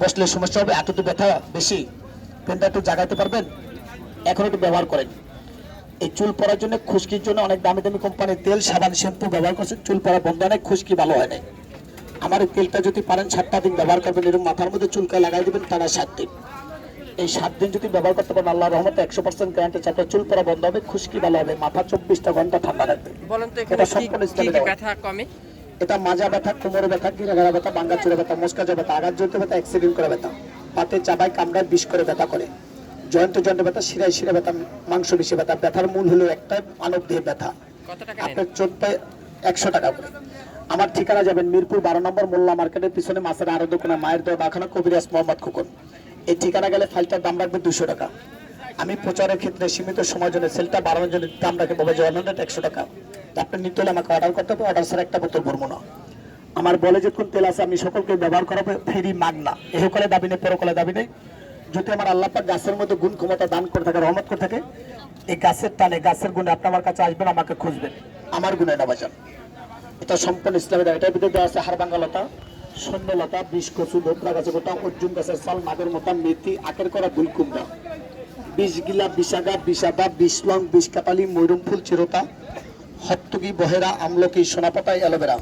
বসলে সমস্যা হবে এত তো ব্যথা বেশি। পেনটা একটু জাগাইতে পারবেন? এখন একটু ব্যবহার করেন। এই চুল পড়ার জন্য খুশকির জন্য অনেক দামি দামি কোম্পানির তেল সাবান শ্যাম্পু ব্যবহার করছেন চুল পড়া বন্ধ হয় খুশকি ভালো হয় না আমার এই তেলটা যদি পারেন সাতটা দিন ব্যবহার করবেন এরকম মাথার মধ্যে চুলকা লাগাই দেবেন টানা সাত দিন। এই সাত দিন যদি ব্যবহার করতে পারেন আল্লাহ রহমতে একশো পার্সেন্ট গ্যারান্টি চাপে চুল পড়া বন্ধ হবে খুশকি ভালো হবে। মাথা চব্বিশটা ঘণ্টা ঠান্ডা রাখবে। বলেন তো এখানে এটা সম্পূর্ণ। ব্যথা কমে? এটা মাজা ব্যথা কোমরে ব্যথা গিরাগাড়া ব্যথা বাঙ্গা চুরে ব্যথা মস্কাজা ব্যথা আঘাত জড়িত ব্যথা অ্যাক্সিডেন্ট করে ব্যথা পাতে চাবায় কামড়ায় বিষ করে ব্যথা করে জয়েন্ট জয়েন্ট ব্যথা শিরায় শিরা ব্যথা মাংস বেশি ব্যথা ব্যথার মূল হলো একটা মানব দেহের ব্যথা। আপনার চোদ্দে একশো টাকা করে। আমার ঠিকানা যাবেন মিরপুর বারো নম্বর মোল্লা মার্কেটের পিছনে মাছের আরও দোকানে মায়ের দোয়া বাখানা কবিরাজ মোহাম্মদ খোকন। এই ঠিকানা গেলে ফাইলটার দাম রাখবে দুশো টাকা। আমি প্রচারের ক্ষেত্রে সীমিত সময়ের জন্য সেলটা বাড়ানোর জন্য দাম রাখে মোবাইল ওয়ান একশো টাকা। তা আপনি নিতে হলে আমাকে অর্ডার করতে হবে অর্ডার একটা বোতল ভরবো না। আমার বলে যে কোন তেল আছে, আমি সকলকে ব্যবহার করাবো, ফ্রি মাগনা। এহকালে দাবি নেই পরকালে দাবি নেই। যদি আমার আল্লাহ গাছের মধ্যে গুণ ক্ষমতা দান করে থাকে, রহমত করে থাকে, এই গাছের টানে, গাছের গুণে আপনি আমার কাছে আসবেন, আমাকে খুঁজবেন। আমার গুণে নেওয়া যান এটা সম্পূর্ণ ইসলামী দাম এটার ভিতরে দেওয়া আছে হাড়বাঙ্গালতা সৈন্যলতা বিষ, কচু ধোকরা গাছের গোটা, অর্জুন গাছের সাল মাদের মতা মেথি, আখের করা গুলকুমড়া বিষ গিলা, বিষাগা বিষাদা বিষলং বিষ কাপালি ময়ূরম ফুল, চিরতা। হত্তকি বহেরা আমলকি সোনাপাতাই অ্যালোভেরা।